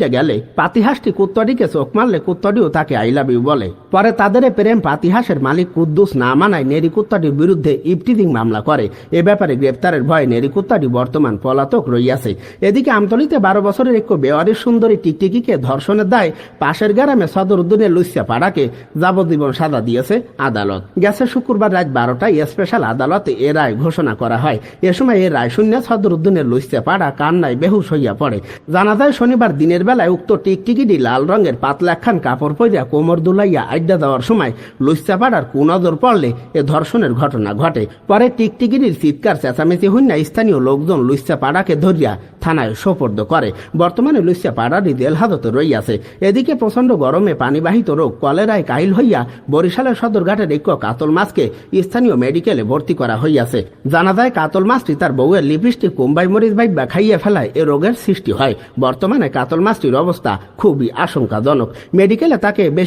গেলে, পাতিহাসটি কুত্তটিকে চোখ মারলে কুত্তটিও তাকে আই লাভ ইউ বলে। পরে তাদের প্রেম পাতিহাসের মালিক কুদ্দুস না মানায় নেরি কুত্তাটির বিরুদ্ধে ইফটিজিং মামলা করে। এ ব্যাপারে গ্রেপ্তারের ভয়ে নেরি কুত্তাটি বর্তমান পলাতক রইয়াছে। এদিকে আমতলিতে বারো বছরের এক বেওয়ারির সুন্দরী টিকটিকিকে ধর্ষণের দায় পাশের গ্রামে সদর উদ্দিনের লুসিয়া পাড়াকে যাবজ্জীবন সাজা দিয়েছে আদালত। গেছে শুক্রবার রাত বারোটায় স্পেশাল আদালতে এ রায় ঘোষণা করা হয়। এ সময় এ রায় শূন্য সদর উদ্দিনের লুসিয়া পাড়া কান্নায় বেহুশ হইয়া পড়ে। জানা যায়, শনিবার দিনের বেলায় উক্ত টিকটিকিটি লাল রঙের পাতলা একখান কাপড় পরিয়া কোমর দুলাইয়া আড্ডা দেওয়ার সময় লুসিয়া পাড়ার কুনজর পড়লে এ ধর্ষণের ঘটনা ঘটে। পরে টিকটিকিটির চিৎকার, চেঁচামেচি হইনা স্থানীয় লোকজন লুইসা পাড়াকে ধরিয়া থানায় সোপর্দ করে। বর্তমানে লুইসা পাড়ারই জেল হাজতে রইয়াছে। এদিকে প্রচণ্ড গরমে পানিবাহিত রোগ কলেরায় কাহিল হইয়া বরিশালের সদরঘাটের এক কাতল মাছকে স্থানীয় মেডিকেলে ভর্তি করা হইয়াছে। জানা যায়, কাতল মাছটি তার বউয়ের লিপস্টিক, কোম্বাই মরিচ বাইবা খাইয়ে ফেলায় এ রোগের সৃষ্টি হয়। বর্তমানে কাতল মাছটির অবস্থা খুবই আশঙ্কাজনক। মেডিকেলে তাকে বেশ